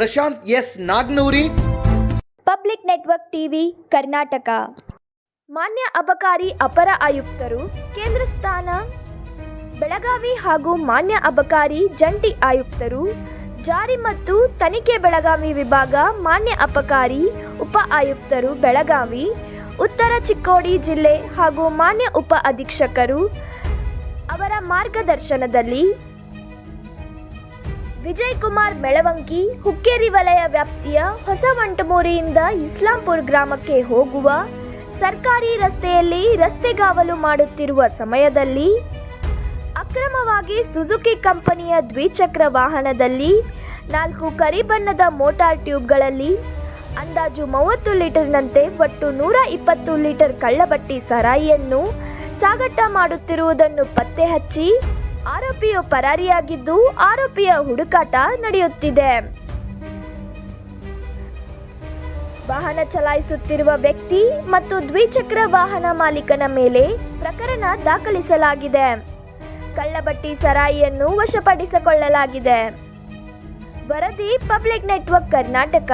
Prashanth S Nagnoori. Public network TV Karnataka. ಮಾನ್ಯ ಅಬಕಾರಿ ಅಪರ ಆಯುಕ್ತರು, ಕೇಂದ್ರ ಸ್ಥಾನ, ಬೆಳಗಾವಿ ಹಾಗೂ ಮಾನ್ಯ ಅಬಕಾರಿ ಜಂಟಿ ಆಯುಕ್ತರು, ಜಾರಿ ಮತ್ತು ತನಿಖೆ ಬೆಳಗಾವಿ ವಿಭಾಗ ಮಾನ್ಯ ಅಪಕಾರಿ ಉಪ ಆಯುಕ್ತರು ಬೆಳಗಾವಿ, ಉತ್ತರ ಚಿಕ್ಕೋಡಿ ಜಿಲ್ಲೆ ಹಾಗೂ ಮಾನ್ಯ ಉಪ ಅಧೀಕ್ಷಕರು ಅವರ ಮಾರ್ಗದರ್ಶನದಲ್ಲಿ ವಿಜಯ್ ಕುಮಾರ್ ಮೆಳವಂಕಿ ಹುಕ್ಕೇರಿ ವಲಯ ವ್ಯಾಪ್ತಿಯ ಹೊಸವಂಟಮೂರಿಯಿಂದ ಇಸ್ಲಾಂಪುರ್ ಗ್ರಾಮಕ್ಕೆ ಹೋಗುವ ಸರ್ಕಾರಿ ರಸ್ತೆಯಲ್ಲಿ ರಸ್ತೆಗಾವಲು ಮಾಡುತ್ತಿರುವ ಸಮಯದಲ್ಲಿ ಅಕ್ರಮವಾಗಿ ಸುಜುಕಿ ಕಂಪನಿಯ ದ್ವಿಚಕ್ರ ವಾಹನದಲ್ಲಿ ನಾಲ್ಕು ಕರಿಬಣ್ಣದ ಮೋಟಾರ್ ಟ್ಯೂಬ್ಗಳಲ್ಲಿ ಅಂದಾಜು ಮೂವತ್ತು ಲೀಟರ್ನಂತೆ ಒಟ್ಟು ನೂರ ಇಪ್ಪತ್ತು ಲೀಟರ್ ಕಳ್ಳಬಟ್ಟಿ ಸರಾಯಿಯನ್ನು ಸಾಗಾಟ ಮಾಡುತ್ತಿರುವುದನ್ನು ಪತ್ತೆ ಹಚ್ಚಿ ಆರೋಪಿಯು ಪರಾರಿಯಾಗಿದ್ದು ಆರೋಪಿಯ ಹುಡುಕಾಟ ನಡೆಯುತ್ತಿದೆ. ವಾಹನ ಚಲಾಯಿಸುತ್ತಿರುವ ವ್ಯಕ್ತಿ ಮತ್ತು ದ್ವಿಚಕ್ರ ವಾಹನ ಮಾಲೀಕನ ಮೇಲೆ ಪ್ರಕರಣ ದಾಖಲಿಸಲಾಗಿದೆ. ಕಳ್ಳಬಟ್ಟಿ ಸರಾಯಿಯನ್ನು ವಶಪಡಿಸಿಕೊಳ್ಳಲಾಗಿದೆ. ವರದಿ ಪಬ್ಲಿಕ್ ನೆಟ್ವರ್ಕ್ ಕರ್ನಾಟಕ.